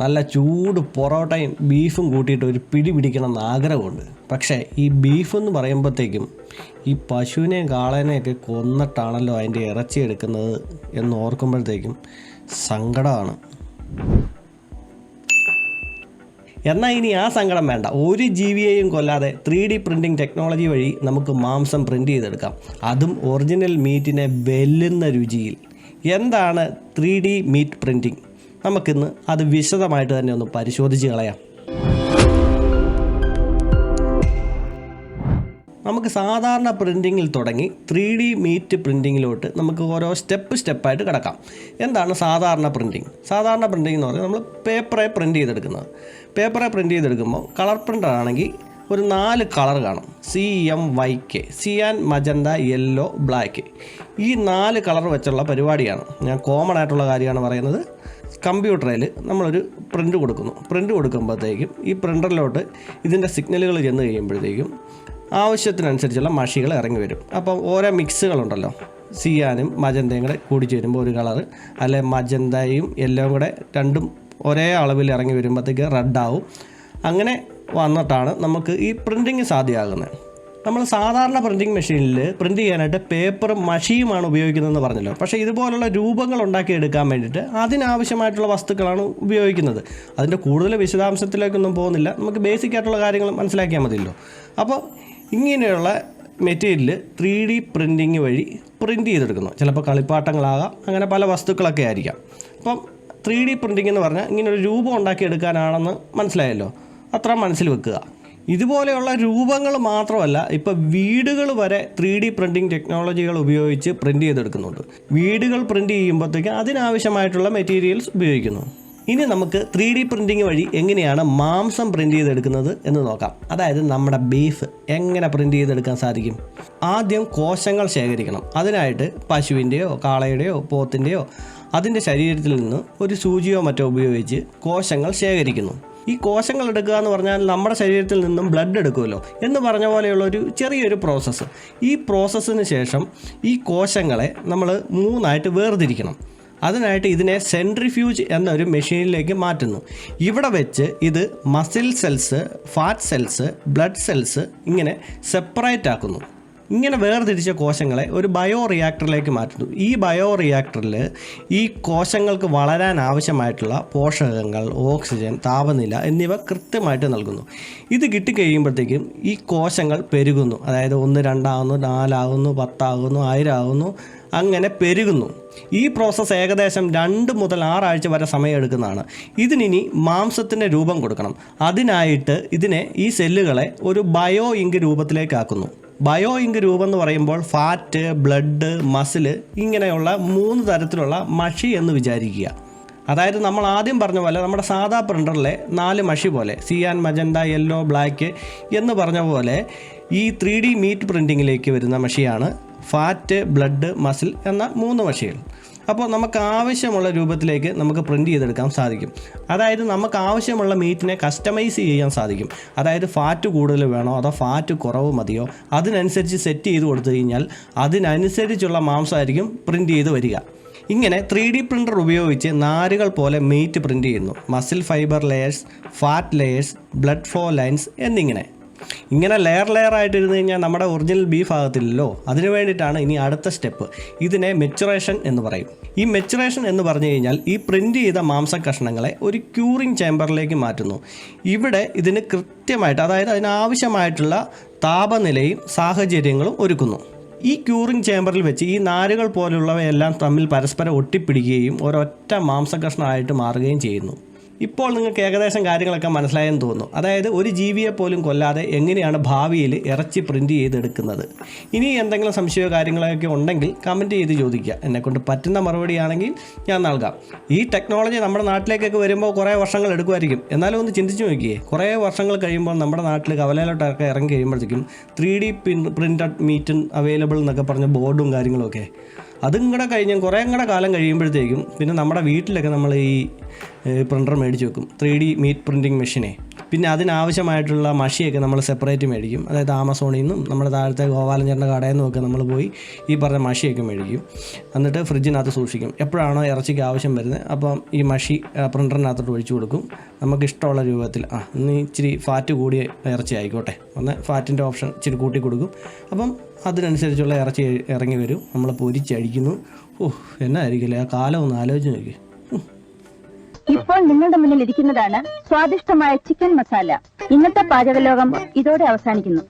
നല്ല ചൂട് പൊറോട്ടയും ബീഫും കൂട്ടിയിട്ട് ഒരു പിടി പിടിക്കണം എന്ന് ആഗ്രഹമുണ്ട്. പക്ഷേ ഈ ബീഫ് എന്ന് പറയുമ്പോഴത്തേക്കും ഈ പശുവിനെയും കാളേനെയൊക്കെ കൊന്നിട്ടാണല്ലോ അതിന്റെ ഇറച്ചി എടുക്കുന്നത് എന്ന് ഓർക്കുമ്പോഴത്തേക്കും സങ്കടമാണ്. എന്നാൽ ഇനി ആ സങ്കടം വേണ്ട. ഒരു ജീവിയെയും കൊല്ലാതെ ത്രീ ഡി പ്രിന്റിംഗ് ടെക്നോളജി വഴി നമുക്ക് മാംസം പ്രിന്റ് ചെയ്തെടുക്കാം. അതും ഒറിജിനൽ മീറ്റിനെ വെല്ലുന്ന രുചിയിൽ. എന്താണ് ത്രീ ഡി മീറ്റ് പ്രിന്റിംഗ്? നമുക്കിന്ന് അത് വിശദമായിട്ട് തന്നെ ഒന്ന് പരിശോധിച്ച് കളയാം. നമുക്ക് സാധാരണ പ്രിന്റിങ്ങിൽ തുടങ്ങി ത്രീ ഡി മീറ്റ് പ്രിന്റിങ്ങിലോട്ട് നമുക്ക് ഓരോ സ്റ്റെപ്പ് സ്റ്റെപ്പായിട്ട് കിടക്കാം. എന്താണ് സാധാരണ പ്രിന്റിങ് സാധാരണ പ്രിന്റിംഗ് എന്ന് പറഞ്ഞാൽ നമ്മൾ പേപ്പറെ പ്രിന്റ് ചെയ്തെടുക്കുന്നത്. പേപ്പറെ പ്രിന്റ് ചെയ്തെടുക്കുമ്പോൾ കളർ പ്രിന്റർ ആണെങ്കിൽ ഒരു നാല് കളർ കാണും. C M Y K. Cyan magenta yellow black. ഈ നാല് കളർ വെച്ചുള്ള പരിപാടിയാണ്. ഞാൻ കോമൺ ആയിട്ടുള്ള കാര്യമാണ് പറയുന്നത്. കമ്പ്യൂട്ടറിൽ നമ്മളൊരു പ്രിന്റ് കൊടുക്കുന്നു. പ്രിന്റ് കൊടുക്കുമ്പോഴത്തേക്കും ഈ പ്രിന്ററിലോട്ട് ഇതിന്റെ സിഗ്നലുകൾ ചെന്ന് കഴിയുമ്പോഴത്തേക്കും ആവശ്യത്തിനനുസരിച്ചുള്ള മഷികൾ ഇറങ്ങി വരും. അപ്പം ഓരോ മിക്സുകളുണ്ടല്ലോ. സിയാനും മജന്തയും കൂടെ കൂടി ചേരുമ്പോൾ ഒരു കളറ് അല്ലെ മജന്തയും എല്ലാം കൂടെ രണ്ടും ഒരേ അളവിൽ ഇറങ്ങി വരുമ്പോഴത്തേക്ക് റെഡാവും. അങ്ങനെ വന്നിട്ടാണ് നമുക്ക് ഈ പ്രിന്റിങ് സാധ്യമാകുന്നത്. നമ്മൾ സാധാരണ പ്രിന്റിങ് മെഷീനിൽ പ്രിന്റ് ചെയ്യാനായിട്ട് പേപ്പറും മഷിയുമാണ് ഉപയോഗിക്കുന്നതെന്ന് പറഞ്ഞല്ലോ. പക്ഷേ ഇതുപോലുള്ള രൂപങ്ങൾ ഉണ്ടാക്കിയെടുക്കാൻ വേണ്ടിയിട്ട് അതിനാവശ്യമായിട്ടുള്ള വസ്തുക്കളാണ് ഉപയോഗിക്കുന്നത്. അതിന്റെ കൂടുതൽ വിശദാംശത്തിലേക്കൊന്നും പോകുന്നില്ല. നമുക്ക് ബേസിക് ആയിട്ടുള്ള കാര്യങ്ങൾ മനസ്സിലാക്കിയാൽ മതിയല്ലോ. അപ്പോൾ ഇങ്ങനെയുള്ള മെറ്റീരിയൽ ത്രീ ഡി പ്രിന്റിങ് വഴി പ്രിന്റ് ചെയ്തെടുക്കുന്നു. ചിലപ്പോൾ കളിപ്പാട്ടങ്ങളാകാം അങ്ങനെ പല വസ്തുക്കളൊക്കെ ആയിരിക്കാം. അപ്പം ത്രീ ഡി പ്രിന്റിംഗ് എന്ന് പറഞ്ഞാൽ ഇങ്ങനൊരു രൂപം ഉണ്ടാക്കിയെടുക്കാനാണെന്ന് മനസ്സിലായല്ലോ. അത്ര മനസ്സിൽ വെക്കുക. ഇതുപോലെയുള്ള രൂപങ്ങൾ മാത്രമല്ല ഇപ്പോൾ വീടുകൾ വരെ ത്രീ ഡി പ്രിന്റിംഗ് ടെക്നോളജികൾ ഉപയോഗിച്ച് പ്രിന്റ് ചെയ്തെടുക്കുന്നുണ്ട്. വീടുകൾ പ്രിന്റ് ചെയ്യുമ്പോഴത്തേക്കും അതിനാവശ്യമായിട്ടുള്ള മെറ്റീരിയൽസ് ഉപയോഗിക്കുന്നു. ഇനി നമുക്ക് ത്രീ ഡി പ്രിന്റിങ് വഴി എങ്ങനെയാണ് മാംസം പ്രിന്റ് ചെയ്തെടുക്കുന്നത് എന്ന് നോക്കാം. അതായത് നമ്മുടെ ബീഫ് എങ്ങനെ പ്രിന്റ് ചെയ്തെടുക്കാൻ സാധിക്കും? ആദ്യം കോശങ്ങൾ ശേഖരിക്കണം. അതിനായിട്ട് പശുവിന്റെയോ കാളയുടെയോ പോത്തിന്റെയോ അതിന്റെ ശരീരത്തിൽ നിന്ന് ഒരു സൂചിയോ മറ്റോ ഉപയോഗിച്ച് കോശങ്ങൾ ശേഖരിക്കുന്നു. ഈ കോശങ്ങൾ എടുക്കുക എന്ന് പറഞ്ഞാൽ നമ്മുടെ ശരീരത്തിൽ നിന്നും ബ്ലഡ് എടുക്കുമല്ലോ എന്ന് പറഞ്ഞ പോലെയുള്ള ഒരു ചെറിയൊരു പ്രോസസ്സ് ഈ പ്രോസസ്സിന് ശേഷം ഈ കോശങ്ങളെ നമ്മൾ മൂന്നായിട്ട് വേർതിരിക്കണം. അതിനായിട്ട് ഇതിനെ സെൻട്രിഫ്യൂജ് എന്നൊരു മെഷീനിലേക്ക് മാറ്റുന്നു. ഇവിടെ വെച്ച് ഇത് muscle cells fat cells blood cells ഇങ്ങനെ സെപ്പറേറ്റ് ആക്കുന്നു. ഇങ്ങനെ വേർതിരിച്ച കോശങ്ങളെ ഒരു ബയോ റിയാക്ടറിലേക്ക് മാറ്റുന്നു. ഈ ബയോ റിയാക്ടറിൽ ഈ കോശങ്ങൾക്ക് വളരാൻ ആവശ്യമായിട്ടുള്ള പോഷകങ്ങൾ ഓക്സിജൻ താപനില എന്നിവ കൃത്യമായിട്ട് നൽകുന്നു. ഇത് കിട്ടിക്കഴിയുമ്പോഴത്തേക്കും ഈ കോശങ്ങൾ പെരുകുന്നു. അതായത് ഒന്ന് രണ്ടാകുന്നു നാലാകുന്നു പത്താകുന്നു ആയിരമാകുന്നു അങ്ങനെ പെരുകുന്നു. ഈ പ്രോസസ്സ് ഏകദേശം രണ്ട് മുതൽ ആറാഴ്ച വരെ സമയമെടുക്കുന്നതാണ്. ഇതിനിനി മാംസത്തിന്റെ രൂപം കൊടുക്കണം. അതിനായിട്ട് ഇതിനെ ഈ സെല്ലുകളെ ഒരു ബയോ ഇങ്ക് രൂപത്തിലേക്കാക്കുന്നു. ബയോ ഇങ്ക് രൂപം എന്ന് പറയുമ്പോൾ ഫാറ്റ് ബ്ലഡ് മസിൽ ഇങ്ങനെയുള്ള മൂന്ന് തരത്തിലുള്ള മഷി എന്ന് വിചാരിക്കുക. അതായത് നമ്മൾ ആദ്യം പറഞ്ഞ പോലെ നമ്മുടെ സാധാ പ്രിന്ററിലെ നാല് മഷി പോലെ സിയാൻ മജന്ത യെല്ലോ ബ്ലാക്ക് എന്ന് പറഞ്ഞ പോലെ ഈ ത്രീ ഡി മീറ്റ് പ്രിന്റിങ്ങിലേക്ക് വരുന്ന മഷിയാണ് ഫാറ്റ് ബ്ലഡ് മസിൽ എന്ന മൂന്ന് മഷികൾ. അപ്പോൾ നമുക്ക് ആവശ്യമുള്ള രൂപത്തിലേക്ക് നമുക്ക് പ്രിന്റ് ചെയ്തെടുക്കാൻ സാധിക്കും. അതായത് നമുക്ക് ആവശ്യമുള്ള മീറ്റിനെ കസ്റ്റമൈസ് ചെയ്യാൻ സാധിക്കും. അതായത് ഫാറ്റ് കൂടുതൽ വേണോ അതോ ഫാറ്റ് കുറവ് മതിയോ? അതിനനുസരിച്ച് സെറ്റ് ചെയ്ത് കൊടുത്തു കഴിഞ്ഞാൽ അതിനനുസരിച്ചുള്ള മാംസമായിരിക്കും പ്രിന്റ് ചെയ്ത് വരിക. ഇങ്ങനെ ത്രീ ഡി പ്രിന്റർ ഉപയോഗിച്ച് നാരുകൾ പോലെ മീറ്റ് പ്രിന്റ് ചെയ്യുന്നു. Muscle fibre layers fat layers blood flow lines എന്നിങ്ങനെ. ഇങ്ങനെ ലെയർ ലെയർ ആയിട്ട് ഇരുന്ന് കഴിഞ്ഞാൽ നമ്മുടെ ഒറിജിനൽ ബീഫ് ആകത്തില്ലല്ലോ അതിനു വേണ്ടിയിട്ടാണ് ഇനി അടുത്ത സ്റ്റെപ്പ് ഇതിനെ മെച്ചുറേഷൻ എന്ന് പറയും. ഈ മെച്ചുറേഷൻ എന്ന് പറഞ്ഞു കഴിഞ്ഞാൽ ഈ പ്രിന്റ് ചെയ്ത മാംസ കഷ്ണങ്ങളെ ഒരു ക്യൂറിംഗ് ചേമ്പറിലേക്ക് മാറ്റുന്നു. ഇവിടെ ഇതിന് കൃത്യമായിട്ട് അതായത് അതിനാവശ്യമായിട്ടുള്ള താപനിലയും സാഹചര്യങ്ങളും ഒരുക്കുന്നു. ഈ ക്യൂറിംഗ് ചേമ്പറിൽ വെച്ച് ഈ നാരുകൾ പോലുള്ളവയെല്ലാം തമ്മിൽ പരസ്പരം ഒട്ടിപ്പിടിക്കുകയും ഒരൊറ്റ മാംസകഷ്ണമായിട്ട് മാറുകയും ചെയ്യുന്നു. ഇപ്പോൾ നിങ്ങൾക്ക് ഏകദേശം കാര്യങ്ങളൊക്കെ മനസ്സിലായെന്ന് തോന്നുന്നു. അതായത് ഒരു ജീവിയെ പോലും കൊല്ലാതെ എങ്ങനെയാണ് ഭാവിയിൽ ഇറച്ചി പ്രിന്റ് ചെയ്തെടുക്കുന്നത്? ഇനി എന്തെങ്കിലും സംശയമോ കാര്യങ്ങളൊക്കെ ഉണ്ടെങ്കിൽ കമന്റ് ചെയ്ത് ചോദിക്കുക. എന്നെക്കൊണ്ട് പറ്റുന്ന മറുപടിയാണെങ്കിൽ ഞാൻ നൽകാം. ഈ ടെക്നോളജി നമ്മുടെ നാട്ടിലേക്കൊക്കെ വരുമ്പോൾ കുറേ വർഷങ്ങൾ എടുക്കുമായിരിക്കും. എന്നാലും ഒന്ന് ചിന്തിച്ച് നോക്കിയേ. കുറേ വർഷങ്ങൾ കഴിയുമ്പോൾ നമ്മുടെ നാട്ടിൽ കവലയിലോട്ടൊക്കെ ഇറങ്ങി കഴിയുമ്പോഴത്തേക്കും three D printed meat available എന്നൊക്കെ പറഞ്ഞ ബോർഡും കാര്യങ്ങളൊക്കെ അതും കൂടെ കഴിഞ്ഞ് കുറേ കൂടെ കാലം കഴിയുമ്പോഴത്തേക്കും പിന്നെ നമ്മുടെ വീട്ടിലൊക്കെ നമ്മൾ ഈ പ്രിന്റർ മേടിച്ച് വെക്കും. ത്രീ ഡി മീറ്റ് പ്രിന്റിങ് മെഷീനെ പിന്നെ അതിനാവശ്യമായിട്ടുള്ള മഷിയൊക്കെ നമ്മൾ സെപ്പറേറ്റ് മേടിക്കും. അതായത് ആമസോണിൽ നിന്നും നമ്മുടെ താഴത്തെ ഗോപാലൻ ചേട്ടന്റെ കടയിൽ നിന്നും ഒക്കെ നമ്മൾ പോയി ഈ പറഞ്ഞ മഷിയൊക്കെ മേടിക്കും. എന്നിട്ട് ഫ്രിഡ്ജിനകത്ത് സൂക്ഷിക്കും. എപ്പോഴാണോ ഇറച്ചിക്ക് ആവശ്യം വരുന്നത് അപ്പം ഈ മഷി പ്രിന്ററിനകത്തോട്ട് ഒഴിച്ചു കൊടുക്കും. നമുക്ക് ഇഷ്ടമുള്ള രൂപത്തിൽ ആ ഇന്ന് ഇച്ചിരി ഫാറ്റ് കൂടിയ ഇറച്ചി ആയിക്കോട്ടെ. ഒന്ന് ഫാറ്റിന്റെ ഓപ്ഷൻ ഇച്ചിരി കൂട്ടി കൊടുക്കും. അപ്പം അതിനനുസരിച്ചുള്ള ഇറച്ചി ഇറങ്ങി വരും. നമ്മൾ പൊരിച്ചടിക്കുന്നു. ഓഹ് എന്നായിരിക്കില്ലേ ആ കാലം ഒന്ന് ആലോചിച്ച് നോക്കി. ഇപ്പോൾ നിങ്ങളുടെ മുന്നിൽ ഇരിക്കുന്നതാണ് സ്വാദിഷ്ടമായ ചിക്കൻ മസാല. ഇന്നത്തെ പാചകലോകം ഇതോടെ അവസാനിക്കുന്നു.